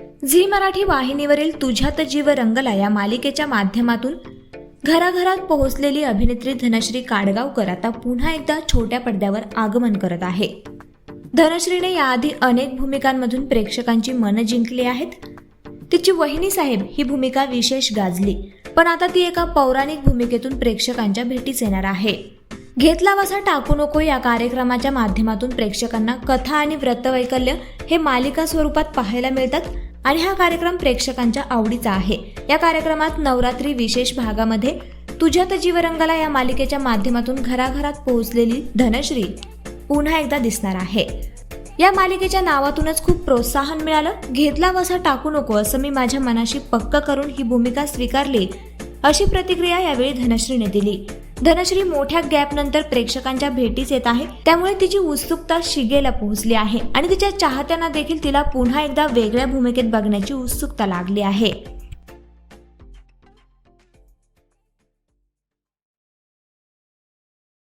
Zee Marathi वाहिनीवरील तुझ्यात जीव रंगला या मालिकेच्या माध्यमातून घराघरात पोहोचलेली अभिनेत्री धनश्री काडगावकर आता पुन्हा एकदा छोट्या पडद्यावर आगमन करत आहे. धनश्रीने याआधी अनेक भूमिकांमधून प्रेक्षकांची मनं जिंकली आहेत. तिची वहिनी साहेब ही भूमिका विशेष गाजली पण आता ती एका पौराणिक भूमिकेतून प्रेक्षकांच्या भेटीस येणार आहे. घेतला वसा टाकू नको या कार्यक्रमाच्या माध्यमातून प्रेक्षकांना कथा आणि व्रतवैकल्य हे मालिका स्वरूपात पाहायला मिळतात. आणि हा कार्यक्रम प्रेक्षकांच्या आवडीचा आहे. या कार्यक्रमात नवरात्री विशेष भागामध्ये तुझ्यात जीवरंगाला या मालिकेच्या माध्यमातून घराघरात पोहोचलेली धनश्री पुन्हा एकदा दिसणार आहे. या मालिकेच्या नावातूनच खूप प्रोत्साहन मिळालं. घेतला वसा टाकू नको असं मी माझ्या मनाशी पक्क करून ही भूमिका स्वीकारली अशी प्रतिक्रिया यावेळी धनश्रीने दिली. धनश्री मोठ्या गॅप नंतर प्रेक्षकांच्या भेटीस येत आहे त्यामुळे तिची उत्सुकता शिगेला पोहोचली आहे. आणि तिच्या चाहत्यांना देखील तिला पुन्हा एकदा वेगळ्या भूमिकेत बघण्याची उत्सुकता लागली आहे.